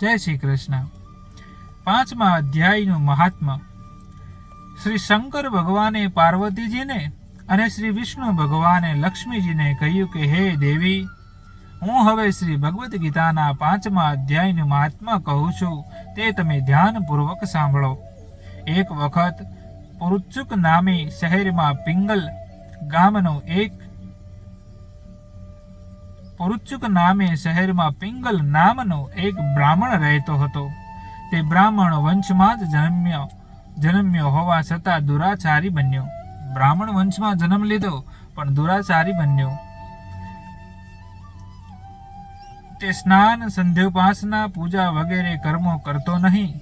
જય શ્રી કૃષ્ણ. પાંચમા અધ્યાયનું મહાત્મા શ્રી શંકર ભગવાને પાર્વતીજીને અને શ્રી વિષ્ણુ ભગવાને લક્ષ્મીજીને કહ્યું કે, હે દેવી, હું હવે શ્રી ભગવદ્ ગીતાના પાંચમા અધ્યાયનું મહાત્મા કહું છું. તે તમે ધ્યાનપૂર્વક સાંભળો. એક વખત પુરુચુક નામી શહેરમાં પિંગલ ગામનો એક પુરુચુક નામે શહેરમાં પિંગલ નામનો એક બ્રાહ્મણ રહેતો હતો. તે બ્રાહ્મણ વંશમાં જ જન્મ્યો જન્મ્યો હોવા છતાં દુરાચારી બન્યો. બ્રાહ્મણ વંશમાં જન્મ લીધો, પણ દુરાચારી બન્યો. તે સ્નાન, સંધ્યોપાસના પૂજા વગેરે કર્મો કરતો નહીં.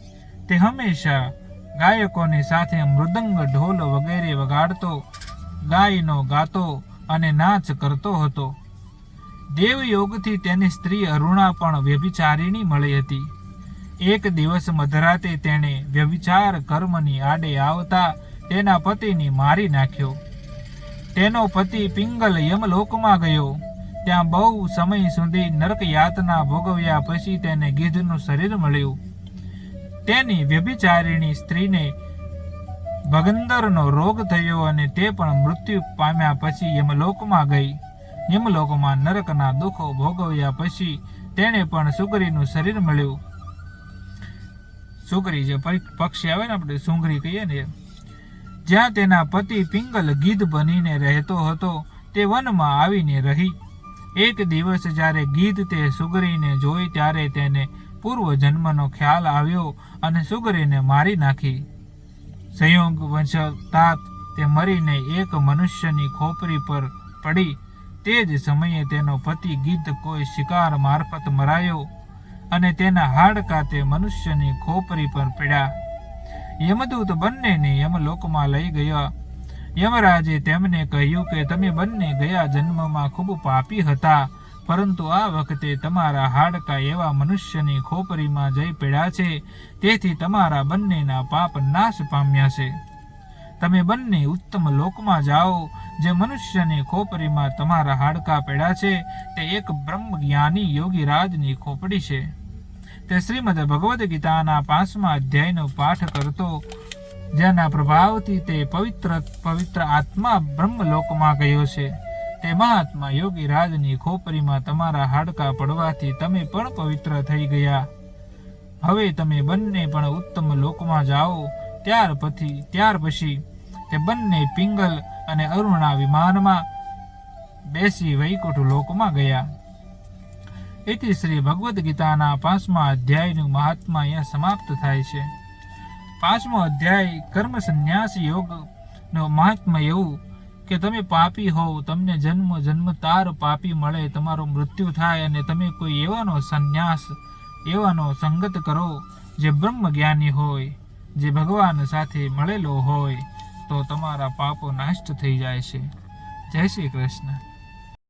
તે હંમેશા ગાયકોની સાથે મૃદંગ ઢોલ વગેરે વગાડતો, ગાયનો ગાતો અને નાચ કરતો હતો. દેવયોગથી તેની સ્ત્રી અરુણા પણ વ્યભિચારીણી મળી હતી. એક દિવસ મધરાતે તેણે વ્યભિચાર કર્મની આડે આવતા તેના પતિને મારી નાખ્યો. તેનો પતિ પિંગલ યમલોકમાં ગયો. ત્યાં બહુ સમય સુધી નરક યાતના ભોગવ્યા પછી તેને ગીધનું શરીર મળ્યું. તેની વ્યભિચારીણી સ્ત્રીને ભગંદરનો રોગ થયો અને તે પણ મૃત્યુ પામ્યા પછી યમલોકમાં ગઈ. યમલોકમાં નરકના દુઃખો ભોગવ્યા પછી તેણે પણ સુગરીનું શરીર મળ્યું. સુગરી જે પક્ષી આવે ને આપણે સુંગરી કહીએ ને, જ્યાં તેના પતિ પિંગલ ગીધ બનીને રહેતો હતો, તે વનમાં આવીને રહી. એક દિવસ જ્યારે ગીધ તે સુગરીને જોઈ ત્યારે તેને પૂર્વ જન્મનો ખ્યાલ આવ્યો અને સુગરીને મારી નાખી. સંયોગ વંશતાત તે મરીને એક મનુષ્યની ખોપરી પર પડી. તે જ સમયે તેનો પતિ ગીધ કોઈ શિકાર મારફત મરાયો અને તેના હાડકા તે મનુષ્યની ખોપરી પર પડ્યા. યમદૂત બંનેને યમલોકમાં લઈ ગયા. યમરાજે તેમને કહ્યું કે, તમે બંને ગયા જન્મમાં ખૂબ પાપી હતા, પરંતુ આ વખતે તમારા હાડકા એવા મનુષ્યની ખોપરીમાં જઈ પડ્યા છે, તેથી તમારા બંનેના પાપ નાશ પામ્યા છે. તમે બંને ઉત્તમ લોકમાં જાઓ જે મનુષ્યની ખોપરીમાં તમારા હાડકા પડ્યા છે, તે એક બ્રહ્મ જ્ઞાની યોગી રાજની ખોપડી છે. તે શ્રીમદ ભગવદ્ ગીતાના પાંચમા અધ્યાયનો પાઠ કરતો, જેના પ્રભાવથી તે પવિત્ર પવિત્ર આત્મા બ્રહ્મલોકમાં ગયો છે. તે મહાત્મા યોગી રાજની ખોપરીમાં તમારા હાડકા પડવાથી તમે પણ પવિત્ર થઈ ગયા. હવે તમે બંને પણ ઉત્તમ લોકમાં જાઓ, ત્યાર પછી ત્યાર પછી તે બંને પિંગલ અને અરુણા વિમાનમાં બેસી વૈકુંઠ લોકમાં ગયા. એથી શ્રી ભગવદ્ ગીતાના પાંચમા અધ્યાયનું મહાત્મા અહીંયા સમાપ્ત થાય છે. પાંચમો અધ્યાય કર્મ સંન્યાસ યોગનો મહાત્મા એવું કે તમે પાપી હોવ, તમને જન્મ જન્મતાર પાપી મળે, તમારું મૃત્યુ થાય અને તમે કોઈ એવાનો સંન્યાસ, એવાનો સંગત કરો જે બ્રહ્મ જ્ઞાની હોય, જે ભગવાન સાથે મળેલો હોય. તો તમારા પાપો નાશ થઈ જાય છે. જય શ્રી કૃષ્ણ.